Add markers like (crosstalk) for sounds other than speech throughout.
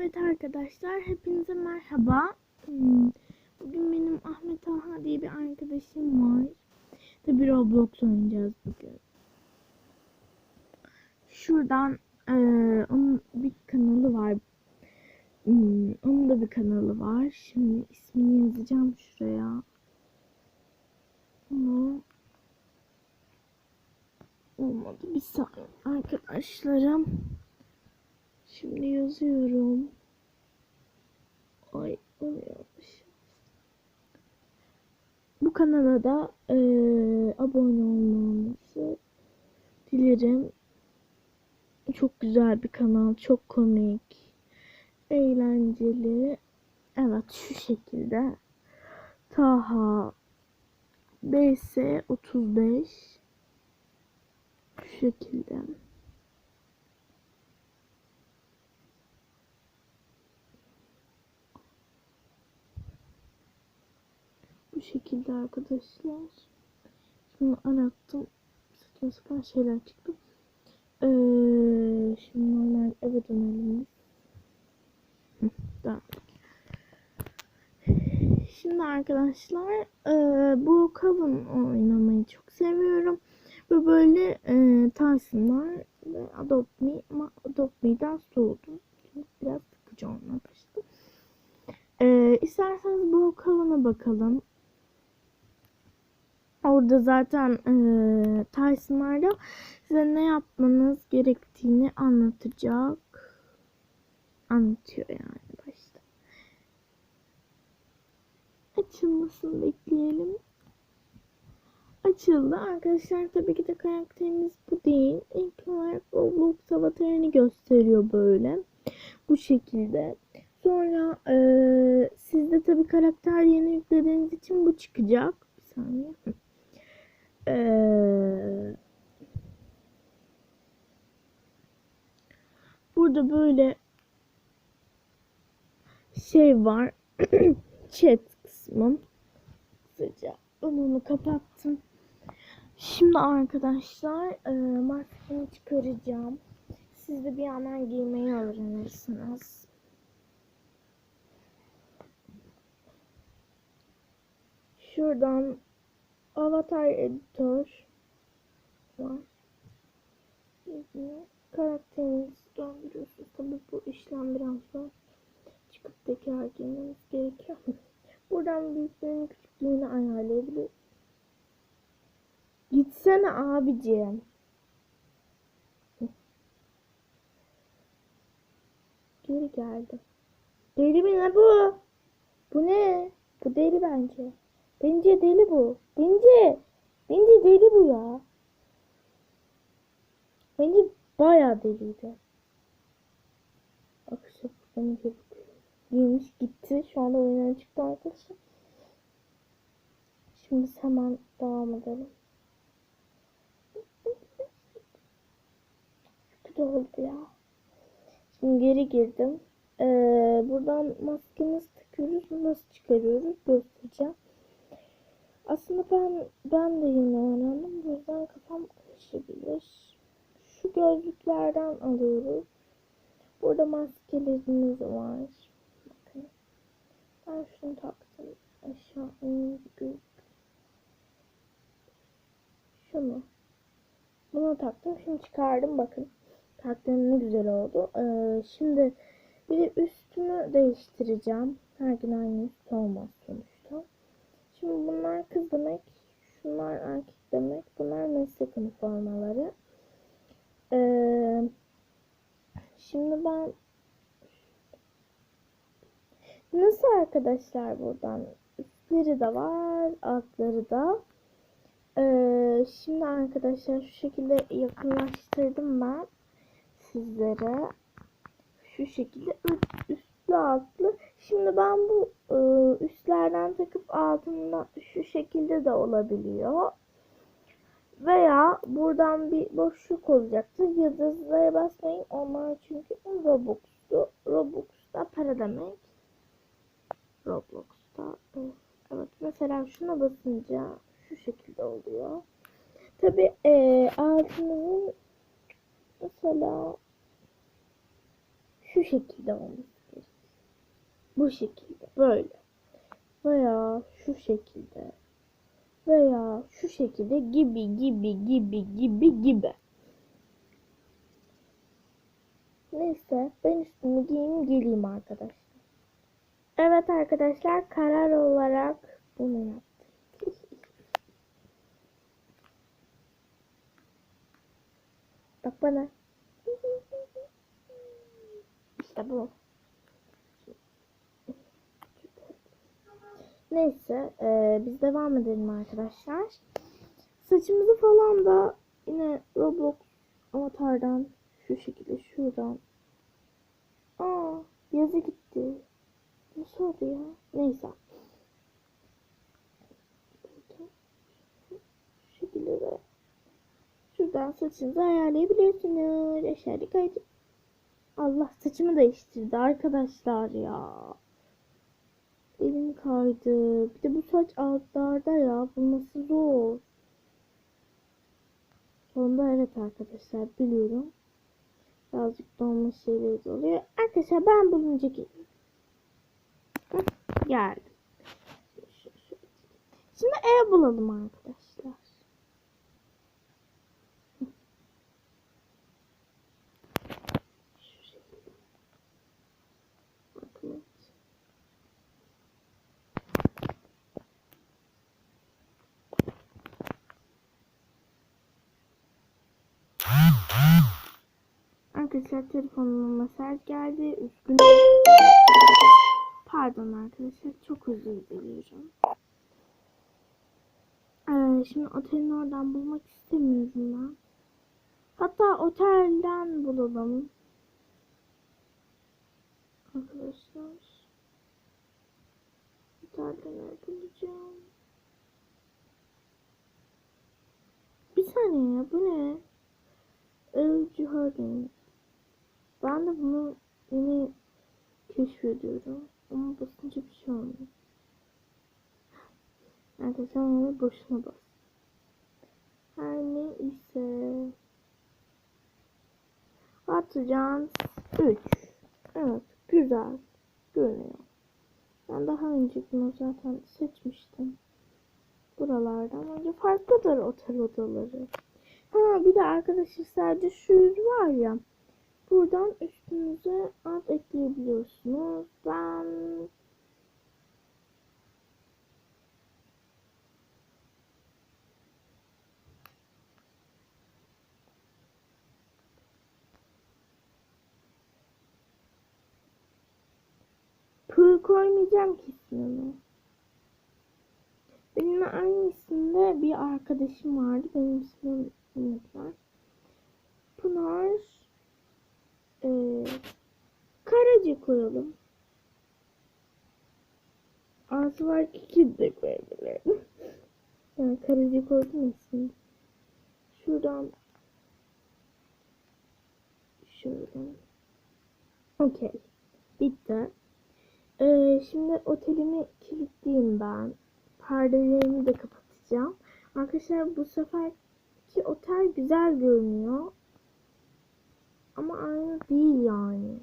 Evet arkadaşlar hepinize merhaba. Hmm, Bugün benim Ahmet Aha diye bir arkadaşım var. Tabi Roblox oynayacağız bugün. Şuradan eee, onun bir kanalı var. Hmm, onun da bir kanalı var. Şimdi ismini yazacağım şuraya. Ama olmadı bir saniye arkadaşlarım. Şimdi yazıyorum. Ay onu yanlış. Bu kanala da eee, abone olmanızı dilerim. Çok güzel bir kanal, çok komik, eğlenceli. Evet şu şekilde. Taha BS 35 şu şekilde. Bu şekilde arkadaşlar. Şimdi arattım. Saçma sapan şeyler çıktı. Ee, şimdi normal eve dönelim. Tamam. Şimdi arkadaşlar e, bu Coven oynamayı çok seviyorum. Ve böyle e, Tyson'lar ve Adopt Me ama Adopt Me'den soğudum. Biraz sıkıcı olmaya başladı. E, isterseniz bu Coven'a bakalım. Orada zaten e, Tyson'larda size ne yapmanız gerektiğini anlatacak. Anlatıyor yani başta. Açılmasını bekleyelim. Açıldı. Arkadaşlar tabii ki de karakterimiz bu değil. İlk olarak Roblox avatarını gösteriyor böyle. Bu şekilde. Sonra e, sizde tabii karakter yeni yüklediğiniz için bu çıkacak. Bir saniye. Ee, burada böyle şey var. (clears throat) Chat kısmı. Kısaca onu kapattım. Şimdi arkadaşlar e, maskemi çıkaracağım. Siz de bir yandan giymeyi öğrenirsiniz. Şuradan Avatar editör var. Karakterinizi döndürüyorsunuz. Tabii bu işlem biraz zor. Çıkıp tekrar girmeniz gerekiyor. (laughs) Buradan büyüklerin küçüklüğünü ayarlayabilir. Gitsene abicim. (laughs) Geri geldim. Deli mi ne bu? Bu ne? Bu deli bence. Bence deli bu. Bence. Bence deli bu ya. Bence bayağı deliydi. İyice bakıyorum. Giymiş gitti. Şu anda oyundan çıktı arkadaşlar. Şimdi hemen devam edelim. Kötü oldu ya. Şimdi geri girdim. Ee, buradan maskemizi takıyoruz. Nasıl çıkarıyoruz göstereceğim. Aslında ben ben de yeni öğrendim. Bu yüzden kafam karışabilir. Şu gözlüklerden alıyoruz. Burada maskelerimiz var. Bakın. Ben şunu taktım. Aşağı in göz. Şunu. Bunu taktım. Şimdi çıkardım. Bakın. Taktığım ne güzel oldu. Ee, şimdi bir de üstümü değiştireceğim. Her gün aynı üst olmaz sonuçta. Şimdi bunlar kız demek, şunlar erkek demek, bunlar meslek üniformaları. Ee, şimdi ben nasıl arkadaşlar buradan üstleri de var, altları da. Ee, şimdi arkadaşlar şu şekilde yakınlaştırdım ben sizlere. Şu şekilde üstlü altlı. Şimdi ben bu e, üstlerden takıp altından şu şekilde de olabiliyor. Veya buradan bir boşluk olacaktır. Yıldızlara basmayın. Onlar çünkü Robux'tu. Robux'ta para demek. Roblox'ta. Evet. evet. Mesela şuna basınca şu şekilde oluyor. Tabi e, altının mesela şu şekilde olması bu şekilde böyle veya şu şekilde veya şu şekilde gibi gibi gibi gibi gibi. Neyse ben üstümü giyeyim geleyim arkadaşlar. Evet arkadaşlar karar olarak bunu yaptım. (laughs) Bak bana. (laughs) İşte bu. Neyse e, biz devam edelim arkadaşlar. Saçımızı falan da yine Roblox avatardan şu şekilde şuradan. Aa yazı gitti. Nasıl oldu ya? Neyse. Şekilde de şuradan saçınızı ayarlayabiliyorsunuz. Aşağıya kaydı. Allah saçımı değiştirdi arkadaşlar ya. Elim kaydı. Bir de bu saç altlarda ya. Bulması zor. Sonunda evet arkadaşlar biliyorum. Birazcık dolma şeyleri oluyor. Arkadaşlar ben bulunca geliyorum. Geldim. Şimdi ev bulalım arkadaşlar. Şu şekilde. Bakın. Arkadaşlar telefonuma mesaj geldi. Üzgünüm. Pardon arkadaşlar çok özür diliyorum. Ee, şimdi otelin oradan bulmak istemiyorum ben. Hatta otelden bulalım. Arkadaşlar. Otelden nerede bulacağım? Bir saniye bu ne? Evci Harding. Ben de bunu yeni keşfediyorum. Ama basınca bir şey olmuyor. Arkadaşlar onu boşuna bas. Her ne ise Atacağız 3. Evet güzel görünüyor. Ben daha önce bunu zaten seçmiştim. Buralardan önce farklıdır otel odaları. Ha bir de arkadaşlar sadece şu yüz var ya. Buradan üstünüze ad ekleyebiliyorsunuz. Ben Pığ koymayacağım ki ismimi. Benimle aynı isimde bir arkadaşım vardı. Benim ismim unutlar. Pınar e, Karaca koyalım. Ağzı var iki de koyabilirim. (laughs) Yani Karaca koydum ismini. Şuradan şuradan. Okey. Bitti. Ee, şimdi otelimi kilitleyeyim ben. Perdelerimi de kapatacağım. Arkadaşlar bu seferki otel güzel görünüyor. Ama aynı değil yani.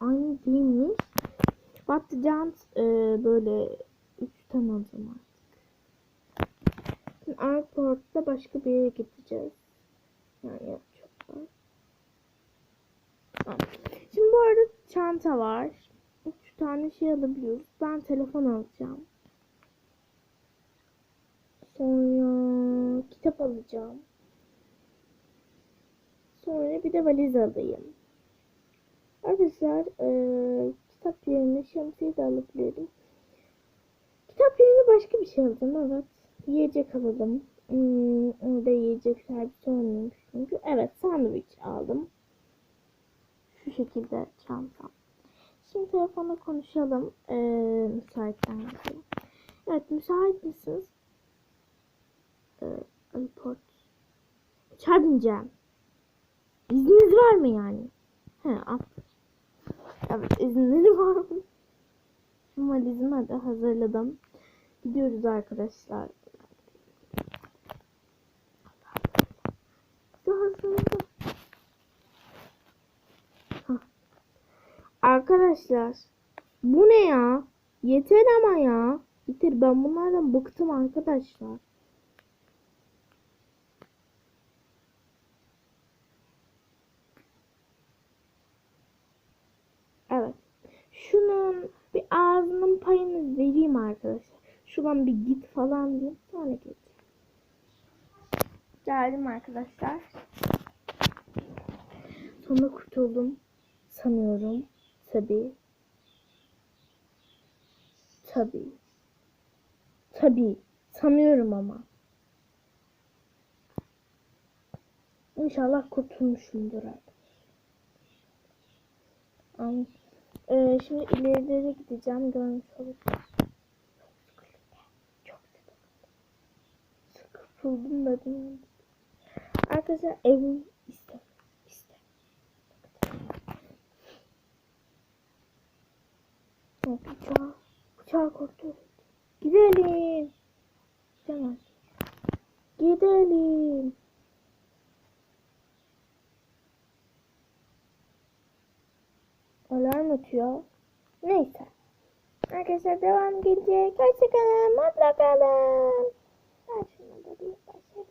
Aynı değilmiş. Batacağım e, böyle 3'ten alacağım artık. Şimdi airport'ta başka bir yere gideceğiz. Yani yapacaklar. Tamam. Şimdi bu arada çanta var. 3 tane şey alabiliyoruz. Ben telefon alacağım. Sonra kitap alacağım. Sonra bir de valiz alayım. Arkadaşlar eee, kitap yerine şemsiye de alabilirim. Kitap yerine başka bir şey alacağım evet. Yiyecek alalım. Hmm, orada yiyecekler bir sormuyormuş çünkü. Evet sandviç aldım. Şu şekilde çantam. Şimdi telefonla konuşalım. Ee, müsaitten yazayım. Evet müsait misiniz? Ee. Uçağa bineceğim. İzniniz var mı yani? He aferin. Evet izinleri var mı? Şu de hazırladım. Gidiyoruz arkadaşlar. Arkadaşlar Bu ne ya? Yeter ama ya. Yeter ben bunlardan bıktım arkadaşlar. Evet. Şunun bir ağzının payını vereyim arkadaşlar. Şuradan bir git falan diyeyim. Sonra geleceğim. Geldim arkadaşlar. Sonra kurtuldum. Sanıyorum. Tabii. Tabii. Tabii. Sanıyorum ama. İnşallah kurtulmuşumdur artık. Am- Ee, şimdi ilerilere gideceğim. Görmüş olacağız. Çok sıkıldım. Sıkıldım dedim. Arkadaşlar evim işte. İşte. Uçağı, uçağı kurtar. Gidelim. Gidemez. Gidelim. Alarm atıyor. Neyse. Arkadaşlar devam gelecek. Hoşçakalın. Mutlu kalın. Ben şunu da bir başlayayım.